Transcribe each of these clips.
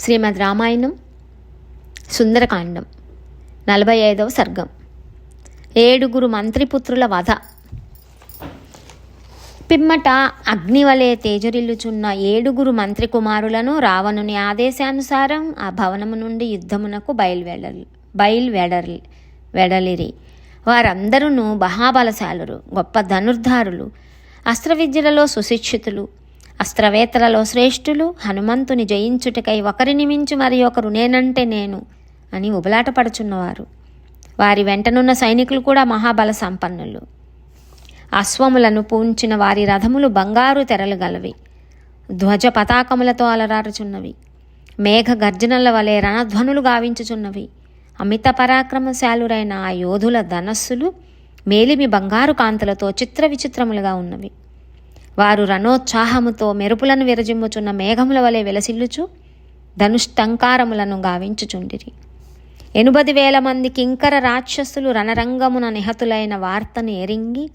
శ్రీమద్ రామాయణం సుందరకాండం నలభై ఐదవ సర్గం. ఏడుగురు మంత్రిపుత్రుల వధ. పిమ్మట అగ్నివలే తేజరిల్లుచున్న ఏడుగురు మంత్రి కుమారులను రావణుని ఆదేశానుసారం ఆ భవనము నుండి యుద్ధమునకు బయలువెడలి బయలువెడలి వెడలిరి. వారందరూ మహాబలశాలురు గొప్ప ధనుర్ధారులు అస్త్ర విద్యలలో సుశిక్షితులు అస్త్రవేత్తలలో శ్రేష్ఠులు హనుమంతుని జయించుటకై ఒకరిని మించి మరి ఒకరు నేనంటే నేను అని ఉబలాటపడుచున్నవారు. వారి వెంటనున్న సైనికులు కూడా మహాబల సంపన్నులు. అశ్వములను పూంచిన వారి రథములు బంగారు తెరలు గలవి. ధ్వజ పతాకములతో అలరారుచున్నవి. మేఘ గర్జనల వలె రణధ్వనులు గావించుచున్నవి. అమిత పరాక్రమశాలురైన ఆ యోధుల ధనస్సులు మేలిమి బంగారు కాంతులతో చిత్ర విచిత్రములుగా ఉన్నవి. వారు రణోత్సాహముతో మెరుపులను విరజిమ్ముచున్న మేఘముల వలె వెలసిల్లుచు ధనుష్టంకారములను గావించుచుండిరి. ఎనుబది వేల మంది కింకర రాక్షసులు రణరంగమున నిహతులైన వార్తను ఎరింగి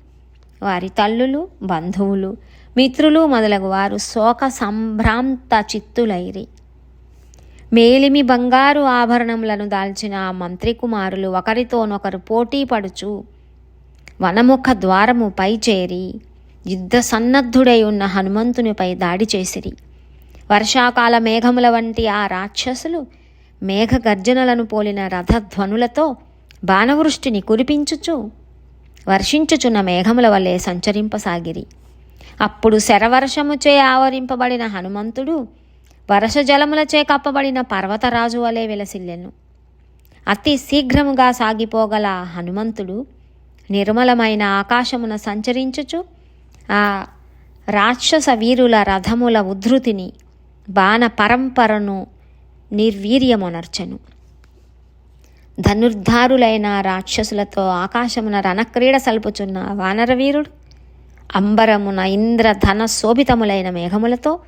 వారి తల్లులు బంధువులు మిత్రులు మొదలగు వారు శోక సంభ్రాంత చిత్తులైరి. మేలిమి బంగారు ఆభరణములను దాల్చిన ఆ మంత్రి కుమారులు ఒకరితోనొకరు పోటీ పడుచు వనముఖ ద్వారము పై చేరి యుద్ధ సన్నద్ధుడై ఉన్న హనుమంతునిపై దాడి చేసిరి. వర్షాకాల మేఘముల వంటి ఆ రాక్షసులు మేఘ గర్జనలను పోలిన రథధ్వనులతో బాణవృష్టిని కురిపించుచు వర్షించుచున్న మేఘముల వలె సంచరింపసాగిరి. అప్పుడు శరవర్షముచే ఆవరింపబడిన హనుమంతుడు వరస జలములచే కప్పబడిన పర్వతరాజు వలె విలసిల్లెను. అతి శీఘ్రముగా సాగిపోగల హనుమంతుడు నిర్మలమైన ఆకాశమున సంచరించుచు ఆ రాక్షస వీరుల రథముల ఉద్ధృతిని బాణ పరంపరను నిర్వీర్యమునర్చను. ధనుర్ధారులైన రాక్షసులతో ఆకాశమున రణక్రీడ సల్పుచున్న వానరవీరుడు అంబరమున ఇంద్ర ధన శోభితములైన మేఘములతో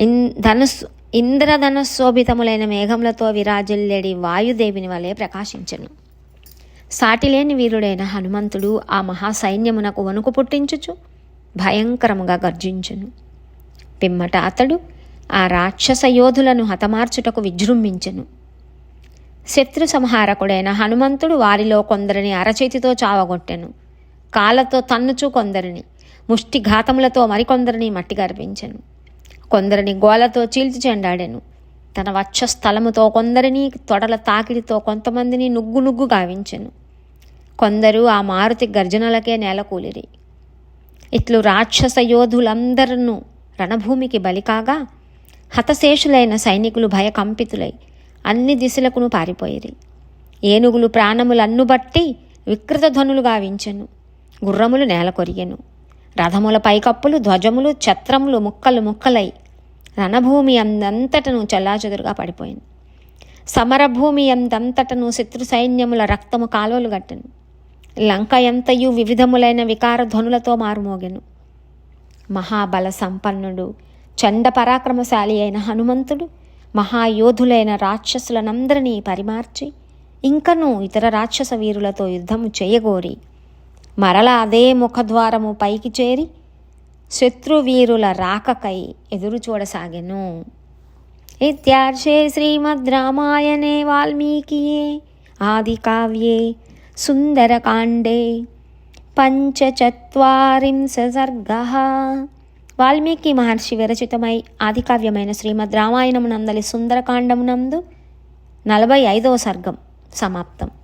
ఇన్ ధనుస్ ఇంద్రధన శోభితములైన మేఘములతో విరాజిల్లెడి వాయుదేవిని వలె ప్రకాశించను. సాటిలేని వీరుడైన హనుమంతుడు ఆ మహాసైన్యమునకు వణుకు పుట్టించుచు భయంకరముగా గర్జించును. పిమ్మట అతడు ఆ రాక్షస యోధులను హతమార్చుటకు విజృంభించెను. శత్రు సంహారకుడైన హనుమంతుడు వారిలో కొందరిని అరచేతితో చావగొట్టెను. కాళ్ళతో తన్నుచు కొందరిని ముష్టిఘాతములతో మరికొందరిని మట్టి గర్పించెను కొందరిని గోలతో చీల్చి చెండాడెను. తన వక్షస్థలముతో కొందరిని తొడల తాకిడితో కొంతమందిని నుగ్గు నుగ్గు గావించెను. కొందరు ఆ మారుతి గర్జనలకే నేలకూలిరి ఇట్లు రాక్షస యోధులందరూ రణభూమికి బలికాగా హతశేషులైన సైనికులు భయకంపితులై అన్ని దిశలకును పారిపోయిరి. ఏనుగులు ప్రాణములన్ను బట్టి వికృత ధ్వనులు గావించెను గుర్రములు నేల కొరిగెను. రథముల పైకప్పులు ధ్వజములు ఛత్రములు ముక్కలు ముక్కలై రణభూమి అందంతటను చల్లాచెదురుగా పడిపోయింది సమరభూమి అందంతటను శత్రు సైన్యముల రక్తము కాలువలు గట్టెను లంక ఎంతయు వివిధములైన వికార ధ్వనులతో మారుమోగెను. మహాబల సంపన్నుడు చండ పరాక్రమశాలి అయిన హనుమంతుడు మహాయోధులైన రాక్షసులనందరినీ పరిమార్చి ఇంకనూ ఇతర రాక్షస వీరులతో యుద్ధము చేయగోరి మరల అదే ముఖద్వారము పైకి చేరి శత్రువీరుల రాకకై ఎదురు చూడసాగెను. ఇత్యార్షే శ్రీమద్ రామాయణే వాల్మీకియే ఆది కావ్యే సుందరకాండే పంచచత్వరింశర్గ వాల్మీకి మహర్షి విరచితమై ఆదికావ్యమైన శ్రీమద్ రామాయణమునందలి సుందరకాండమునందు నలభై ఐదవ సర్గం సమాప్తం